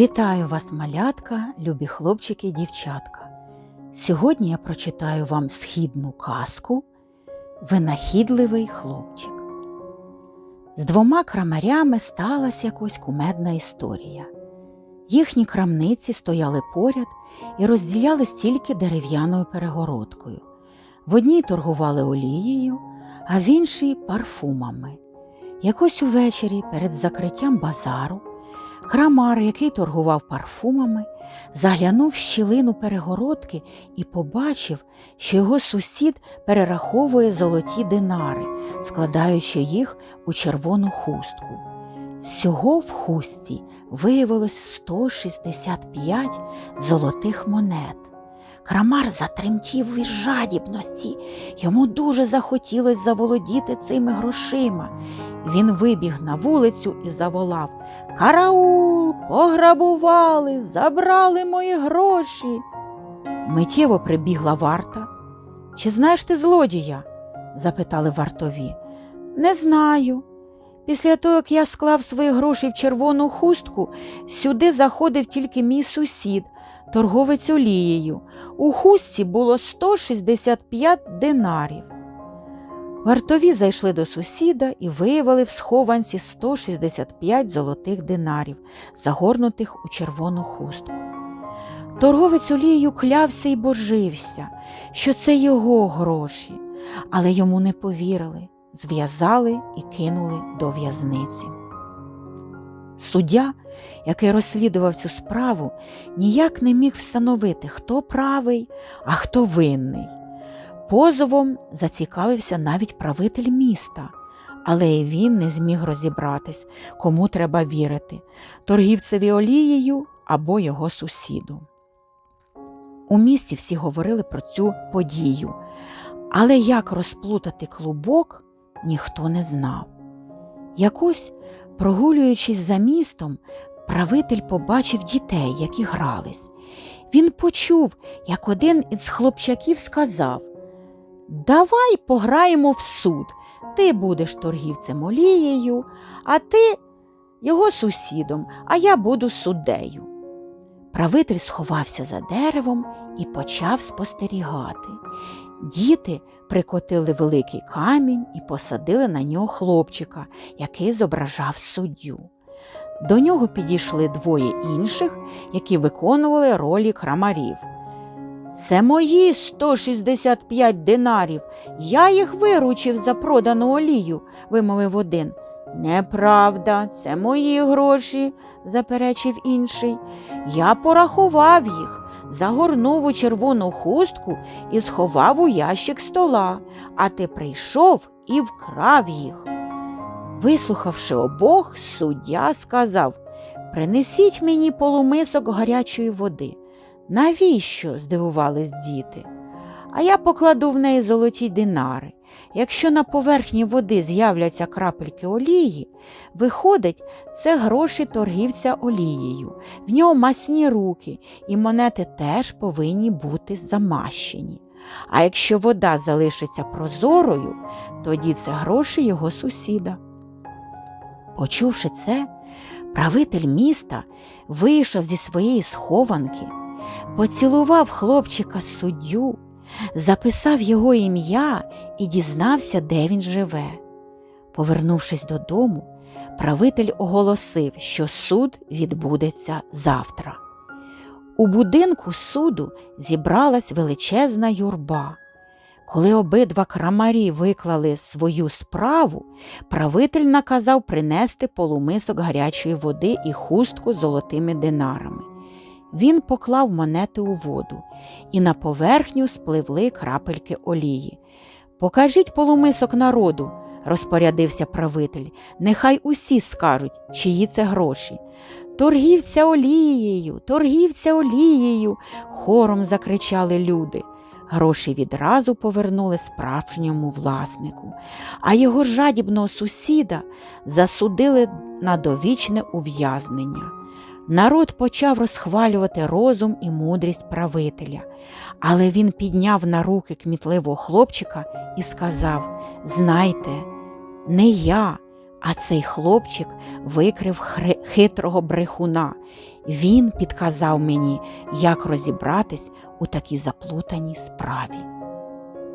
Вітаю вас, малятка, любі хлопчики і дівчатка. Сьогодні я прочитаю вам східну казку Винахідливий хлопчик. З двома крамарями сталася якось кумедна історія. Їхні крамниці стояли поряд і розділялись тільки дерев'яною перегородкою. В одній торгували олією, а в іншій парфумами. Якось увечері перед закриттям базару Крамар, який торгував парфумами, заглянув в щілину перегородки і побачив, що його сусід перераховує золоті динари, складаючи їх у червону хустку. Всього в хустці виявилось 165 золотих монет. Крамар затремтів від жадібності. Йому дуже захотілося заволодіти цими грошима. Він вибіг на вулицю і заволав Караул, пограбували, забрали мої гроші. Миттєво прибігла варта. Чи знаєш ти злодія? запитали вартові. Не знаю. Після того, як я склав свої гроші в червону хустку, сюди заходив тільки мій сусід, торговець олією. У хустці було 165 динарів. Вартові зайшли до сусіда і виявили в схованці 165 золотих динарів, загорнутих у червону хустку. Торговець олією клявся і божився, що це його гроші, але йому не повірили, зв'язали і кинули до в'язниці. Суддя, який розслідував цю справу, ніяк не міг встановити, хто правий, а хто винний. Позовом зацікавився навіть правитель міста, але й він не зміг розібратись, кому треба вірити торгівцеві олією або його сусіду. У місті всі говорили про цю подію, але як розплутати клубок, ніхто не знав. Якось, прогулюючись за містом, правитель побачив дітей, які грались. Він почув, як один із хлопчаків сказав Давай пограємо в суд. Ти будеш торгівцем олією, а ти його сусідом, а я буду суддею. Правитель сховався за деревом і почав спостерігати. Діти прикотили великий камінь і посадили на нього хлопчика, який зображав суддю. До нього підійшли двоє інших, які виконували ролі крамарів. Це мої 165 динарів. Я їх виручив за продану олію, вимовив один. Неправда, це мої гроші, заперечив інший. Я порахував їх, загорнув у червону хустку і сховав у ящик стола, а ти прийшов і вкрав їх. Вислухавши обох, суддя сказав Принесіть мені полумисок гарячої води. Навіщо? здивувались діти. А я покладу в неї золоті динари. Якщо на поверхні води з'являться крапельки олії, виходить, це гроші торгівця олією, в нього масні руки, і монети теж повинні бути замащені. А якщо вода залишиться прозорою, тоді це гроші його сусіда. Почувши це, правитель міста вийшов зі своєї схованки, поцілував хлопчика суддю, записав його ім'я і дізнався, де він живе. Повернувшись додому, правитель оголосив, що суд відбудеться завтра. У будинку суду зібралась величезна юрба. Коли обидва крамарі виклали свою справу, правитель наказав принести полумисок гарячої води і хустку золотими динарами. Він поклав монети у воду, і на поверхню спливли крапельки олії. Покажіть полумисок народу, розпорядився правитель. Нехай усі скажуть, чиї це гроші. Торгівця олією, торгівця олією, хором закричали люди. Гроші відразу повернули справжньому власнику, а його жадібного сусіда засудили на довічне ув'язнення. Народ почав розхвалювати розум і мудрість правителя, але він підняв на руки кмітливого хлопчика і сказав Знайте, не я, А цей хлопчик викрив хитрого брехуна. Він підказав мені, як розібратись у такій заплутаній справі.